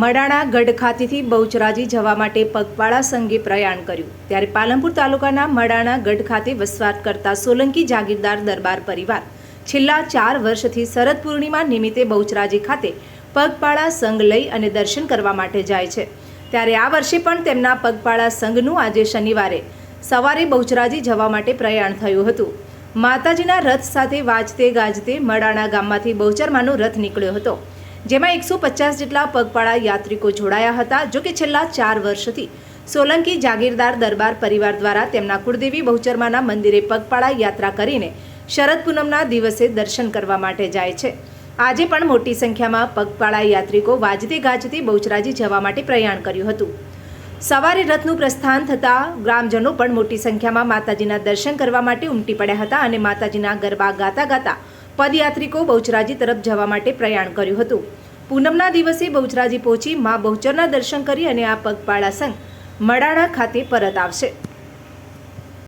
મડાણા ગઢ ખાતેથી બહુચરાજી જવા માટે પગપાળા સંઘે પ્રયાણ કર્યું. ત્યારે પાલનપુર તાલુકાના મડાણા ગઢ ખાતે વસવાટ કરતા સોલંકી જાગીરદાર દરબાર પરિવાર છેલ્લા ચાર વર્ષથી શરદ પૂર્ણિમા નિમિત્તે બહુચરાજી ખાતે પગપાળા સંઘ લઈ અને દર્શન કરવા માટે જાય છે. ત્યારે આ વર્ષે પણ તેમના પગપાળા સંઘનું આજે શનિવારે સવારે બહુચરાજી જવા માટે પ્રયાણ થયું હતું. માતાજીના રથ સાથે વાજતે ગાજતે મડાણા ગામમાંથી બહુચરમાનો રથ નીકળ્યો હતો. જેમાં એકસો પચાસ જેટલા પગપાળા યાત્રિકો જોડાયા હતા, જો કે છેલ્લા ચાર વર્ષથી સોલંકી જાગીરદાર દરબાર પરિવાર દ્વારા તેમના કુળદેવી બહુચરમાના મંદિરે પગપાળા યાત્રા કરીને શરદ પૂનમના દિવસે દર્શન કરવા માટે જાય છે. આજે પણ મોટી સંખ્યામાં પગપાળા યાત્રિકો વાજતે ગાજતે બહુચરાજી જવા માટે પ્રયાણ કર્યું હતું. સવારે રથનું પ્રસ્થાન થતાં ગ્રામજનો પણ મોટી સંખ્યામાં માતાજીના દર્શન કરવા માટે ઉમટી પડ્યા હતા અને માતાજીના ગરબા ગાતા ગાતા પદયાત્રિકો બહુચરાજી તરફ જવા માટે પ્રયાણ કર્યું હતું. પૂનમના દિવસે બહુચરાજી પહોંચી મા બહુચરના દર્શન કરી અને આ પગપાળા સંઘ મડાણા ખાતે પરત આવશે.